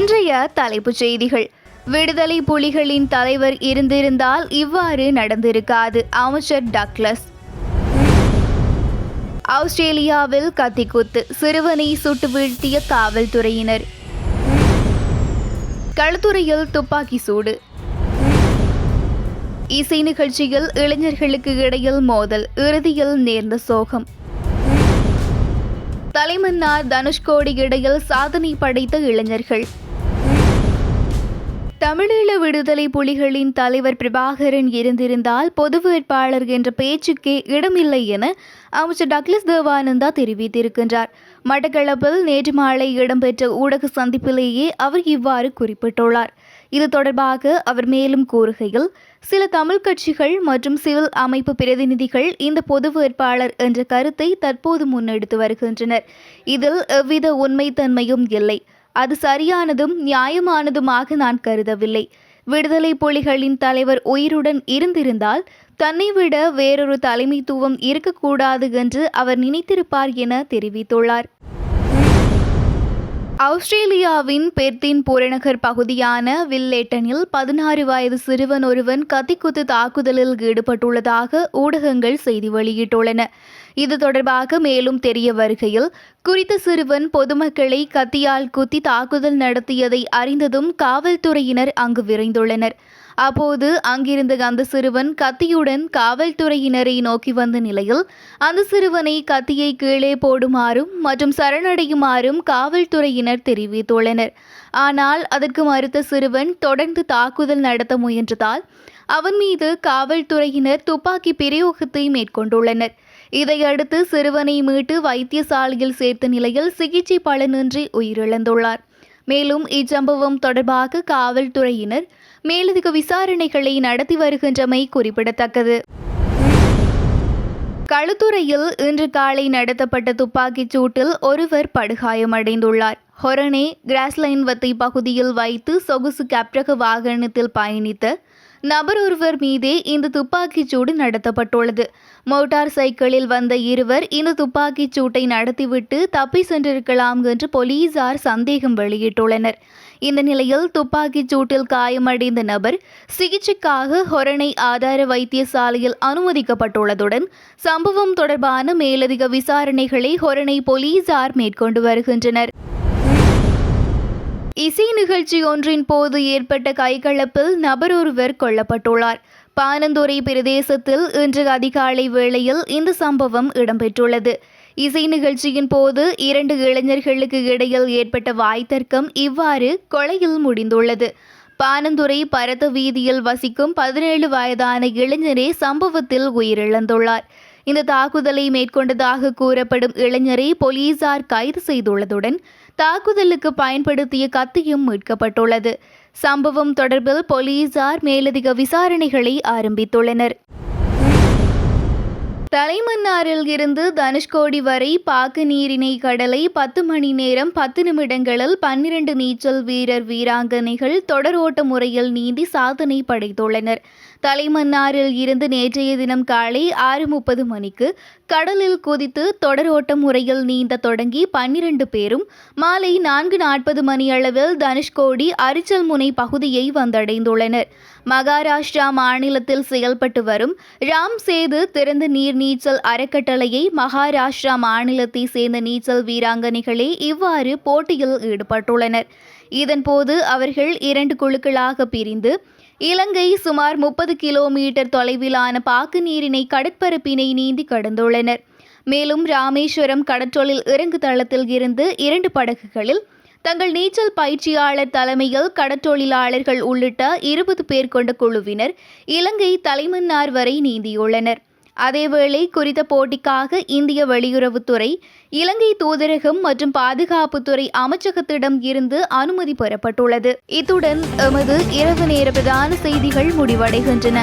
இன்றைய தலைப்புச் செய்திகள். விடுதலை புலிகளின் தலைவர் இருந்திருந்தால் இவ்வாறு நடந்திருக்காது அமைச்சர் டக்ளஸ். ஆஸ்திரேலியாவில் கத்திக்குத்து சிறுவனை சுட்டு வீழ்த்திய காவல்துறையினர். களத்துறையில் துப்பாக்கி சூடு. இசை நிகழ்ச்சியில் இளைஞர்களுக்கு இடையில் மோதல் இறுதியில் நேர்ந்த சோகம். தலைமன்னார் தனுஷ்கோடி இடையில் சாதனை படைத்த இளைஞர்கள். தமிழீழ விடுதலை புலிகளின் தலைவர் பிரபாகரன் இருந்திருந்தால் பொது வேட்பாளர் என்ற பேச்சுக்கே இடமில்லை என அமைச்சர் டக்ளஸ் தேவானந்தா தெரிவித்திருக்கின்றார். மட்டக்களப்பில் நேற்று மாலை இடம்பெற்ற ஊடக சந்திப்பிலேயே அவர் இவ்வாறு குறிப்பிட்டுள்ளார். இது தொடர்பாக அவர் மேலும் கூறுகையில் சில தமிழ் கட்சிகள் மற்றும் சிவில் அமைப்பு பிரதிநிதிகள் இந்த பொது வேட்பாளர் என்ற கருத்தை தற்போது முன்னெடுத்து வருகின்றனர். இதில் எவ்வித உண்மைத்தன்மையும் இல்லை. அது சரியானதும் நியாயமானதுமாக நான் கருதவில்லை. விடுதலை புலிகளின் தலைவர் உயிருடன் இருந்திருந்தால் தன்னை விட வேறொரு தலைமைத்துவம் இருக்கக்கூடாது என்று அவர் நினைத்திருப்பார் என தெரிவித்துள்ளார். ஆஸ்திரேலியாவின் பெர்த்தின் புறநகர் பகுதியான வில்லேட்டனில் பதினாறு வயது சிறுவன் ஒருவன் கத்திக்குத்து தாக்குதலில் ஈடுபட்டுள்ளதாக ஊடகங்கள் செய்தி வெளியிட்டுள்ளன. இது தொடர்பாக மேலும் தெரிய வருகையில் குறித்த சிறுவன் பொதுமக்களை கத்தியால் குத்தி தாக்குதல் நடத்தியதை அறிந்ததும் காவல்துறையினர் அங்கு விரைந்துள்ளனர். அப்போது அங்கிருந்த அந்த சிறுவன் கத்தியுடன் காவல்துறையினரை நோக்கி வந்த நிலையில் அந்த சிறுவனை கத்தியை கீழே போடுமாறும் மற்றும் சரணடையுமாறும் காவல்துறையினர் தெரிவித்துள்ளனர். ஆனால் அதற்கு மறுத்த சிறுவன் தொடர்ந்து தாக்குதல் நடத்த முயன்றதால் அவன் மீது காவல்துறையினர் துப்பாக்கி பிரயோகத்தை மேற்கொண்டுள்ளனர். இதையடுத்து சிறுவனை மீட்டு வைத்தியசாலையில் சேர்த்த நிலையில் சிகிச்சை பலனின்றி உயிரிழந்துள்ளார். மேலும் இச்சம்பவம் தொடர்பாக காவல்துறையினர் மேலதிக விசாரணைகளை நடத்தி வருகின்றமை குறிப்பிடத்தக்கது. களுத்துறையில் இன்று காலை நடத்தப்பட்ட துப்பாக்கிச் சூட்டில் ஒருவர் படுகாயமடைந்துள்ளார். ஹொரணே கிராஸ்லைன் வத்தை பகுதியில் வைத்து சொகுசு கப்ரக வாகனத்தில் பயணித்த நபர் ஒருவர் மீதே இந்த துப்பாக்கிச் சூடு நடத்தப்பட்டுள்ளது. மோட்டார் சைக்கிளில் வந்த இருவர் இந்த துப்பாக்கிச் சூட்டை நடத்திவிட்டு தப்பி சென்றிருக்கலாம் என்று போலீசார் சந்தேகம் வெளியிட்டுள்ளனர். இந்த நிலையில் துப்பாக்கிச் சூட்டில் காயமடைந்த நபர் சிகிச்சைக்காக ஹொரணை ஆதார வைத்தியசாலையில் அனுமதிக்கப்பட்டுள்ளதுடன் சம்பவம் தொடர்பான மேலதிக விசாரணைகளை ஹொரணை போலீசார் மேற்கொண்டு வருகின்றனர். இசை நிகழ்ச்சி ஒன்றின் போது ஏற்பட்ட கைகலப்பில் நபர் ஒருவர் கொல்லப்பட்டுள்ளார். பானந்துறை பிரதேசத்தில் இன்று அதிகாலை வேளையில் இந்த சம்பவம் இடம்பெற்றுள்ளது. இசை நிகழ்ச்சியின் போது இரண்டு இளைஞர்களுக்கு இடையில் ஏற்பட்ட வாய்த்தர்க்கம் இவ்வாறு கொலையில் முடிந்துள்ளது. பானந்துறை பரத வீதியில் வசிக்கும் பதினேழு வயதான இளைஞரே சம்பவத்தில் உயிரிழந்துள்ளார். இந்த தாக்குதலை மேற்கொண்டதாக கூறப்படும் இளைஞரை போலீசார் கைது செய்துள்ளதுடன் தாக்குதலுக்கு பயன்படுத்திய கத்தியும் மீட்கப்பட்டுள்ளது. சம்பவம் தொடர்பில் போலீசார் மேலதிக விசாரணைகளை ஆரம்பித்துள்ளனர். தலைமன்னாரில் இருந்து தனுஷ்கோடி வரை பாக்கு நீரிணை கடலை பத்து மணி நேரம் பத்து நிமிடங்களில் பன்னிரண்டு நீச்சல் வீரர் வீராங்கனைகள் தொடரோட்ட முறையில் நீந்தி சாதனை படைத்துள்ளனர். தலைமன்னாரில் இருந்து நேற்றைய தினம் காலை ஆறு முப்பது மணிக்கு கடலில் குதித்து தொடரோட்ட முறையில் நீந்த தொடங்கி பன்னிரண்டு பேரும் மாலை நான்கு நாற்பது மணி அளவில் தனுஷ்கோடி அரிச்சல் முனை பகுதியை வந்தடைந்துள்ளனர். மகாராஷ்டிரா மாநிலத்தில் செயல்பட்டு வரும் ராம் சேது திறந்த நீர் நீச்சல் அறக்கட்டளையை மகாராஷ்டிரா மாநிலத்தை சேர்ந்த நீச்சல் வீராங்கனைகளே இவ்வாறு போட்டியில் ஈடுபட்டுள்ளனர். இதன்போது அவர்கள் இரண்டு குழுக்களாக பிரிந்து இலங்கை சுமார் முப்பது கிலோமீட்டர் தொலைவிலான பாக்கு நீரினை கடற்பரப்பினை நீந்தி கடந்துள்ளனர். மேலும் ராமேஸ்வரம் கடற்றொழில் இறங்கு தளத்தில் இருந்து இரண்டு படகுகளில் தங்கள் நீச்சல் பயிற்சியாளர் தலைமையில் கடற்றொழிலாளர்கள் உள்ளிட்ட இருபது பேர் கொண்ட குழுவினர் இலங்கை தலைமன்னார் வரை நீந்தியுள்ளனர். அதேவேளை குறித்த போட்டிக்காக இந்திய வெளியுறவுத்துறை இலங்கை தூதரகம் மற்றும் பாதுகாப்புத்துறை அமைச்சகத்திடம் இருந்து அனுமதி பெறப்பட்டுள்ளது. இத்துடன் எமது இரவு நேர பிரதான செய்திகள் முடிவடைகின்றன.